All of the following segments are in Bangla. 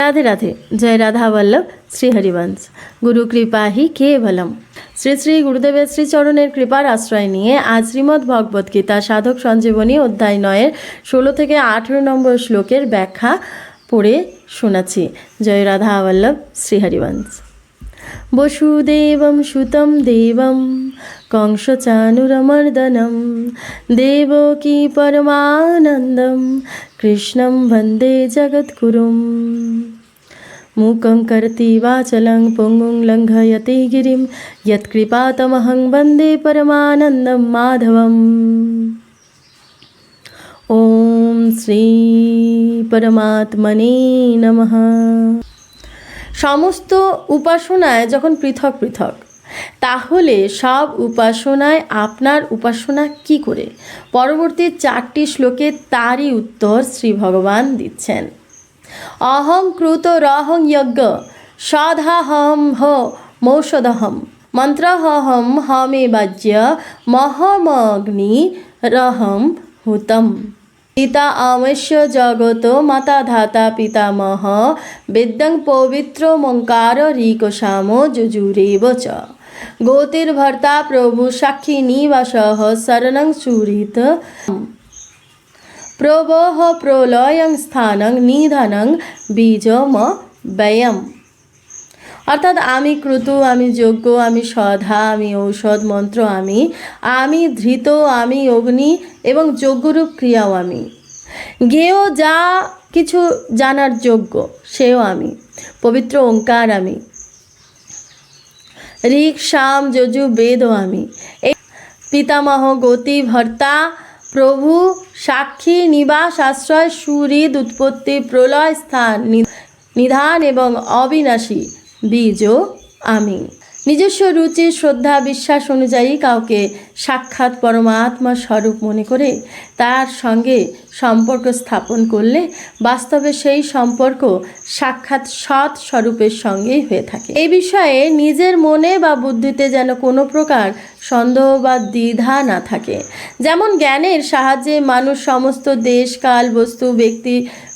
राधे राधे जय राधा वल्लभ শ্রী হরিবংশ গুরু কৃপা হি কেবলম শ্রী শ্রী গুরুদেবের শ্রীচরণের কৃপার আশ্রয় নিয়ে আজ শ্রীমদ্ ভগবদ গীতা সাধক সঞ্জীবনী অধ্যায় নয়ের ষোলো থেকে আঠেরো নম্বর শ্লোকের ব্যাখ্যা পড়ে শোনাচ্ছি জয় রাধা বল্লভ শ্রী হরিবংশ वसुदेवं सुतं देवं कंसचानुरमर्दनं देवकी परमानन्दं कृष्णं वन्दे जगद्गुरुं मूकं करति वाचलं पुङ्गुं लङ्घयति गिरिं यत्कृपातमहं वन्दे परमानन्दं माधवम् ॐ श्री परमात्मने नमः সমস্ত উপাসনায় যখন পৃথক পৃথক তাহলে সব উপাসনায় আপনার উপাসনা কি করে পরবর্তী চারটি শ্লোকে তারই উত্তর শ্রী ভগবান দিচ্ছেন অহং ক্রুত রহং যজ্ঞ। সদাহম হ মৌষদহম মন্ত্রহম হমে বাজ্য, মহমগ্নি রহম হুতম। পিতা আমস্য জগত, মাতা ধাতা পিতামহ, বেদ্যং পবিত্র মঙ্কার রিকশাম যজুরেব চ। গোতির্ভর্তা প্রভু সাক্ষী নিবাস শরণং সুরিত প্রবহ প্রলয়ং স্থানং নিধনং বীজম ব্যয়ম। অর্থাৎ আমি ক্রুতু, আমি যজ্ঞ আমি সধা, আমি ঔষধ মন্ত্র, আমি আমি ধৃত, আমি অগ্নি এবং যজ্ঞরূপ ক্রিয়াও আমি। গেয় যা কিছু জানার যোগ্য, সেও আমি। পবিত্র ওঙ্কার আমি। ঋক শাম যজু, বেদও আমি। পিতামহ, গতি, ভর্তা প্রভু সাক্ষী নিবাস আশ্রয় সুহৃদ উৎপত্তি প্রলয় স্থান নিধান এবং অবিনাশী। বীজ আমি নিজস্ব রুচি, শ্রদ্ধা, বিশ্বাস অনুযায়ী কাউকে সাক্ষাৎ পরমাত্মা স্বরূপ মনে করে তার সঙ্গে সম্পর্ক স্থাপন করলে বাস্তবে সেই সম্পর্ক সাক্ষাৎ সৎ স্বরূপের সঙ্গেই হয়ে থাকে। এই বিষয়ে নিজের মনে বা বুদ্ধিতে যেন কোনো প্রকার সন্দেহ বা দ্বিধা না থাকে। যেমন জ্ঞানের সাহায্যে মানুষ সমস্ত দেশ, কাল, বস্তু, ব্যক্তি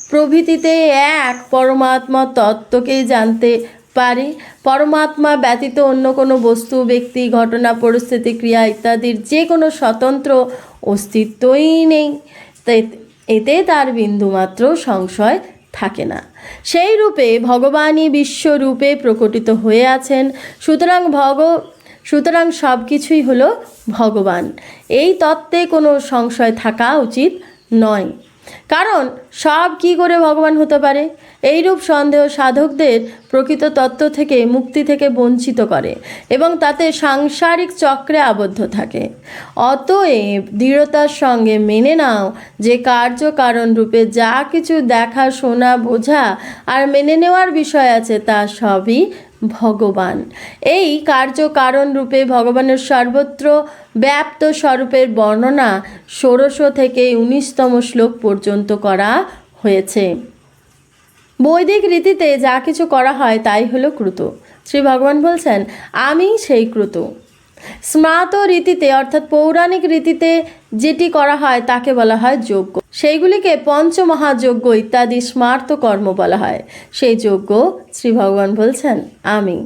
প্রভৃতিতে এক পরমাত্মা তত্ত্বকেই জানতে পারে। পরমাত্মা ব্যতীত অন্য কোনো বস্তু, ব্যক্তি, ঘটনা, পরিস্থিতি, ক্রিয়া ইত্যাদির যে কোনো স্বতন্ত্র অস্তিত্বই নেই। এতে তার বিন্দুমাত্র সংশয় থাকে না। সেই রূপে ভগবানই বিশ্বরূপে প্রকটিত হয়ে আছেন। সুতরাং ভগ, সুতরাং সব কিছুই হলো ভগবান। এই তত্ত্বে কোনো সংশয় থাকা উচিত নয়। কারণ সব কি করে ভগবান হতে পারে? এইরূপ সন্দেহ সাধকদের প্রকৃত তত্ত্ব থেকে মুক্তি থেকে বঞ্চিত করে এবং তাতে সাংসারিক চক্রে আবদ্ধ থাকে। অতএব দৃঢ়তার সঙ্গে মেনে নাও যে কার্য কারণ রূপে যা কিছু দেখা, শোনা, বোঝা আর মেনে নেওয়ার বিষয় আছে তা সবই ভগবান। এই কার্য কারণ রূপে ভগবানের সর্বত্র ব্যাপ্ত স্বরূপের বর্ণনা ষোড়শ থেকে উনিশতম শ্লোক পর্যন্ত করা হয়েছে। বৈদিক রীতিতে যা কিছু করা হয় তাই হলো ক্রুত শ্রী ভগবান বলছেন, আমি সেই ক্রুত স্মাত রীতিতে, অর্থাৎ পৌরাণিক রীতিতে যেটি করা হয়, তাকে বলা হয় যজ্ঞ। সেইগুলিকে পঞ্চমহাযজ্ঞ ইত্যাদি স্মার্ত কর্ম বলা হয়। সেই যজ্ঞ শ্রী ভগবান বলছেন, আমি।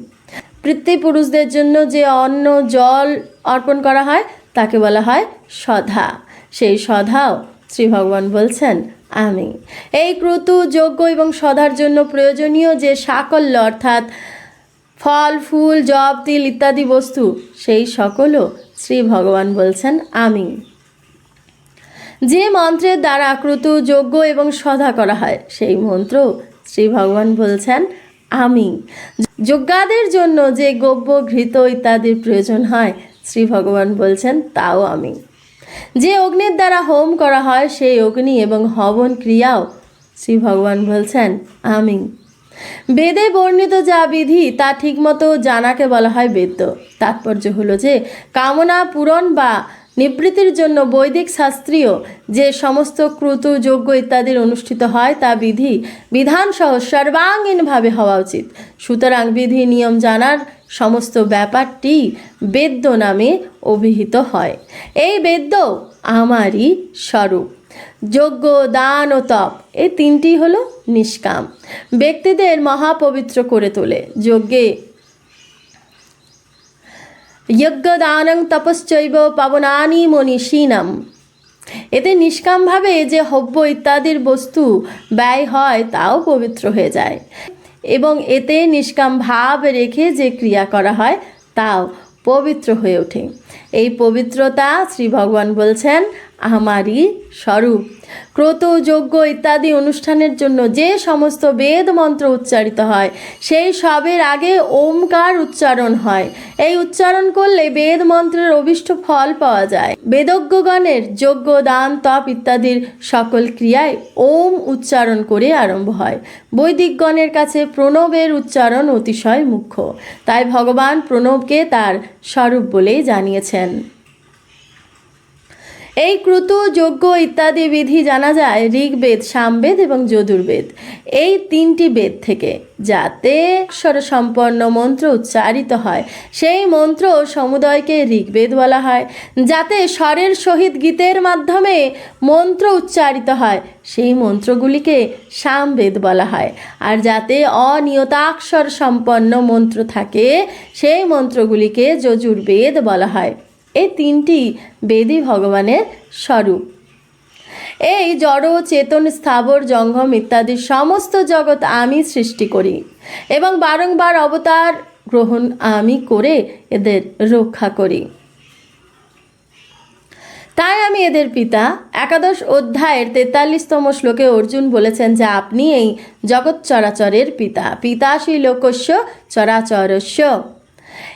পিতৃপুরুষদের জন্য যে অন্ন, জল অর্পণ করা হয়, তাকে বলা হয় সধা। সেই সধাও শ্রী ভগবান বলছেন, আমি। এই ক্রতু যজ্ঞ এবং সধার জন্য প্রয়োজনীয় যে সাকল্য, অর্থাৎ ফল, ফুল, জব, তিল ইত্যাদি বস্তু, সেই সকলও শ্রী ভগবান বলছেন, আমি। যে মন্ত্রের দ্বারা ক্রুত যজ্ঞ এবং সধা করা হয়, সেই মন্ত্র শ্রী ভগবান বলছেন, আমি। যজ্ঞাদের জন্য যে গব্য, ঘৃত ইত্যাদির প্রয়োজন হয়, শ্রী ভগবান বলছেন, তাও আমি। যে অগ্নির দ্বারা হোম করা হয়, সেই অগ্নি এবং হবন ক্রিয়াও শ্রী ভগবান বলছেন, আমি। বেদে বর্ণিত যা বিধি, তা ঠিকমতো জানাকে বলা হয় বেদ্য। তাৎপর্য হলো যে, কামনা পূরণ বা নিবৃত্তির জন্য বৈদিক শাস্ত্রীয় যে সমস্ত ক্রুত, যজ্ঞ ইত্যাদির অনুষ্ঠিত হয়, তা বিধি বিধানসহ সর্বাঙ্গীনভাবে হওয়া উচিত। সুতরাং বিধি, নিয়ম জানার সমস্ত ব্যাপারটি বেদ্য নামে অভিহিত হয়। এই বেদ্য আমারই স্বরূপ। যজ্ঞ দান ও তপ। এই তিনটি হলো নিষ্কাম। ব্যক্তিদের মহাপবিত্র করে তোলে। যজ্ঞে যজ্ঞদানং তপশ্চৈব পাবনানি মনীষীণম। এতে নিষ্কামভাবে যে হব্য ইত্যাদির বস্তু ব্যয় হয়, তাও পবিত্র হয়ে যায়। এবং এতে নিষ্কাম ভাব রেখে যে ক্রিয়া করা হয়, তাও পবিত্র হয়ে ওঠে। এই পবিত্রতা শ্রী ভগবান বলছেন আমারই স্বরূপ। ক্রত, যজ্ঞ ইত্যাদি অনুষ্ঠানের জন্য যে সমস্ত বেদ মন্ত্র উচ্চারিত হয়, সেই সবের আগে ওমকার উচ্চারণ হয়। এই উচ্চারণ করলে বেদ মন্ত্রের অভিষ্ট ফল পাওয়া যায়। বেদজ্ঞগণের যজ্ঞ, দান, তপ ইত্যাদির সকল ক্রিয়ায় ওম উচ্চারণ করে আরম্ভ হয়। বৈদিকগণের কাছে প্রণবের উচ্চারণ অতিশয় মুখ্য। তাই ভগবান প্রণবকে তার স্বরূপ বলেই জানিয়েছেন। এই ক্রুত, যজ্ঞ ইত্যাদি বিধি জানা যায় ঋগ্বেদ, সামবেদ এবং যদুর্বেদ। এই তিনটি বেদ থেকে, যাতে অক্ষর সম্পন্ন মন্ত্র উচ্চারিত হয়। সেই মন্ত্র সমুদয়কে ঋগ্বেদ বলা হয়। যাতে স্বরের সহিত গীতের মাধ্যমে মন্ত্র উচ্চারিত হয়, সেই মন্ত্রগুলিকে সামবেদ বলা হয়। আর যাতে অনিয়তাক্ষর সম্পন্ন মন্ত্র থাকে, সেই মন্ত্রগুলিকে যজুর্বেদ বলা হয়। এই তিনটি বেদই ভগবানের স্বরূপ। এই জড় চেতন স্থাবর জঙ্গম ইত্যাদি সমস্ত জগৎ আমি সৃষ্টি করি এবং বারংবার অবতার গ্রহণ আমি করে এদের রক্ষা করি। তাই আমি এদের পিতা। একাদশ অধ্যায়ের তেতাল্লিশতম শ্লোকে অর্জুন বলেছেন যে, আপনি এই জগৎ চরাচরের পিতা। পিতাশী লোকস্য চরাচরস্য।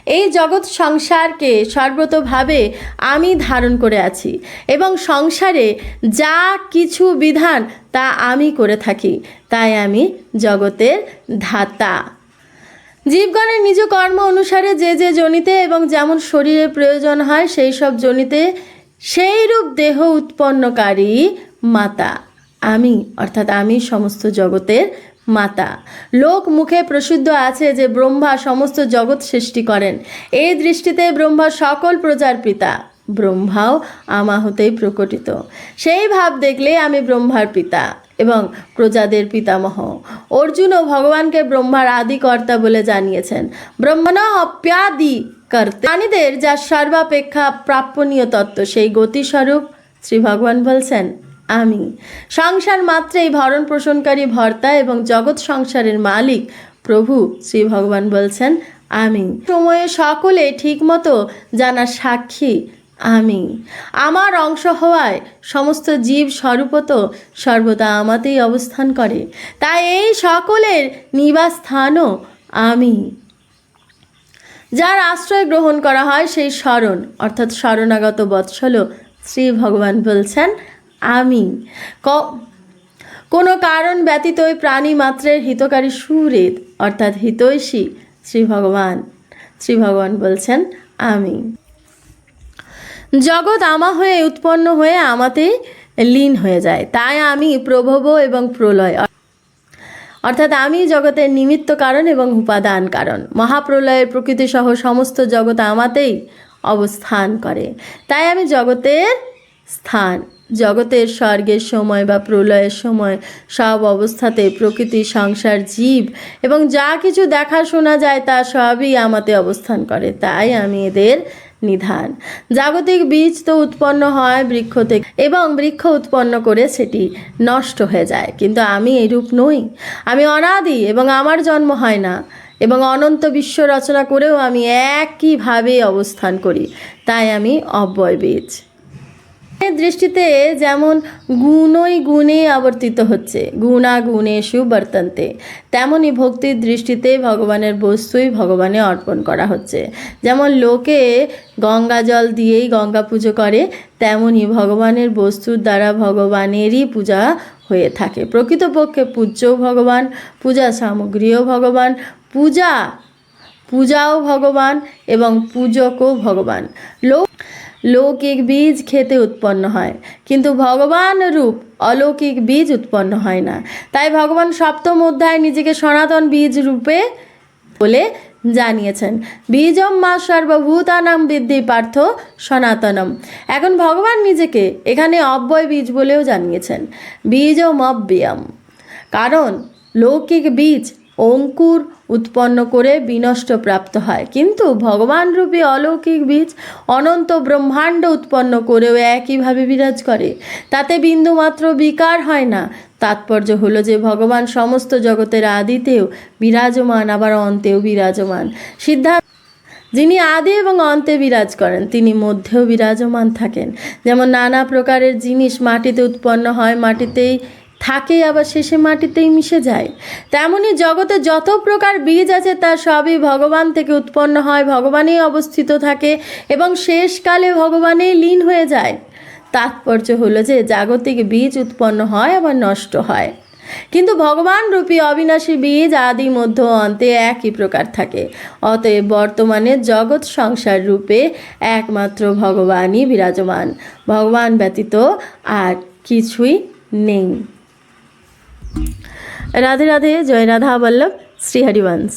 এই জগৎ সংসারকে সর্বতভাবে আমি ধারণ করে আছি এবং সংসারে যা কিছু বিধান তা আমি করে থাকি, তাই আমি জগতের ধাতা। জীবগণের নিজ কর্ম অনুসারে যে যে জনিতে এবং যেমন শরীরের প্রয়োজন হয় সেই সব জনিতে সেই রূপ দেহ উৎপন্নকারী মাতা। আমি, অর্থাৎ আমি সমস্ত জগতের মাতা। লোক মুখে প্রসিদ্ধ আছে যে ব্রহ্মা সমস্ত জগৎ সৃষ্টি করেন। এই দৃষ্টিতে ব্রহ্মা সকল প্রজার পিতা। ব্রহ্মাও আমা হতেই প্রকটিত। সেই ভাব দেখলে আমি ব্রহ্মার পিতা এবং প্রজাদের পিতামহ। অর্জুনও ভগবানকে ব্রহ্মার আদি কর্তা বলে জানিয়েছেন। ব্রহ্মণ অপ্যাদি কর্তা। প্রাণীদের যা সর্বাপেক্ষা প্রাপ্যনীয় তত্ত্ব সেই গতিস্বরূপ শ্রী ভগবান বলছেন আমি। সংসার মাত্রেই ভরণ পোষণকারী ভর্তা এবং জগৎ সংসারের মালিক প্রভু শ্রী ভগবান বলছেন, আমি। সময়ে সকলে ঠিকমতো জানার সাক্ষী, আমি। আমার অংশ হওয়ায় সমস্ত জীব স্বরূপত সর্বদা আমাতেই অবস্থান করে। তাই এই সকলের নিবাস স্থানও আমি। যার আশ্রয় গ্রহণ করা হয় সেই স্মরণ, অর্থাৎ শরণাগত বৎসল শ্রী ভগবান বলছেন আমি। ক, কোনো কারণ ব্যতীতই প্রাণী মাত্রের হিতকারী সুরেদ অর্থাৎ হিতৈষী শ্রী ভগবান শ্রী ভগবান বলছেন, আমি। জগৎ আমা হয়ে উৎপন্ন হয়ে আমাতেই লীন হয়ে যায়। তাই আমি প্রভব এবং প্রলয়। অর্থাৎ আমি জগতের নিমিত্ত কারণ এবং উপাদান কারণ। মহাপ্রলয়ের প্রকৃতি সহ সমস্ত জগৎ আমাতেই অবস্থান করে। তাই আমি জগতের স্থান। জগতের স্বর্গের সময় বা প্রলয়ের সময় সব অবস্থাতে প্রকৃতি, সংসার, জীব এবং যা কিছু দেখা শোনা যায় তা সবই আমাতে অবস্থান করে। তাই আমি এদের নিধান। জাগতিক বীজ তো উৎপন্ন হয় বৃক্ষ থেকে এবং বৃক্ষ উৎপন্ন করে সেটি নষ্ট হয়ে যায়। কিন্তু আমি এরূপ নই। আমি অনাদি এবং আমার জন্ম হয় না এবং অনন্ত বিশ্ব রচনা করেও আমি একইভাবে অবস্থান করি। তাই আমি অব্যয় বীজ। দৃষ্টিতে যেমন গুণই গুণে আবর্তিত হচ্ছে গুণা গুণেশু বর্তন্তে তেমনই ভক্তির দৃষ্টিতে ভগবানের বস্তুই ভগবানে অর্পণ করা হচ্ছে। যেমন লোকে গঙ্গা জল দিয়েই গঙ্গা পুজো করে তেমনই ভগবানের বস্তুর দ্বারা ভগবানেরই পূজা হয়ে থাকে। প্রকৃতপক্ষে পূজ্যও ভগবান, পূজা সামগ্রীও ভগবান, পূজা, পূজাও ভগবান এবং পূজকও ভগবান। লোক লৌকিক বীজ খেতে উৎপন্ন হয়, কিন্তু ভগবান রূপ অলৌকিক বীজ উৎপন্ন হয় না। তাই ভগবান সপ্তম অধ্যায় নিজেকে সনাতন বীজ রূপে বলে জানিয়েছেন। বীজম মা সর্বভূতানাম বিদ্ধি পার্থ সনাতনম। এখন ভগবান নিজেকে এখানে অব্যয় বীজ বলেও জানিয়েছেন। বীজম অব্যয়ম। কারণ লৌকিক বীজ অঙ্কুর উৎপন্ন করে বিনষ্ট প্রাপ্ত হয়। কিন্তু ভগবান রূপী অলৌকিক বীজ অনন্ত ব্রহ্মাণ্ড উৎপন্ন করেও একইভাবে বিরাজ করে। তাতে বিন্দুমাত্র বিকার হয় না। তাৎপর্য হলো যে ভগবান সমস্ত জগতের আদিতেও বিরাজমান, আবার অন্তেও বিরাজমান। সিদ্ধান্ত যিনি আদি এবং অন্তে বিরাজ করেন, তিনি মধ্যেও বিরাজমান থাকেন। যেমন নানা প্রকারের জিনিস মাটিতে উৎপন্ন হয়, মাটিতেই থাকে, আবার শেষে মাটিতেই মিশে যায়। তেমনি জগতে যত প্রকার বীজ আছে তা সবই ভগবান থেকে উৎপন্ন হয়, ভগবানেই অবস্থিত থাকে এবং শেষকালে ভগবানেই লীন হয়ে যায়। তাৎপর্য হলো যে, জাগতিক বীজ উৎপন্ন হয়, আবার নষ্ট হয়। কিন্তু ভগবান রূপী অবিনাশী বীজ আদি মধ্য অন্তে একই প্রকার থাকে। অতএব বর্তমানে জগৎ সংসার রূপে একমাত্র ভগবানই বিরাজমান। ভগবান ব্যতীত আর কিছুই নেই। রাধে রাধে জয় রাধা বল্লভ শ্রীহরিবংশ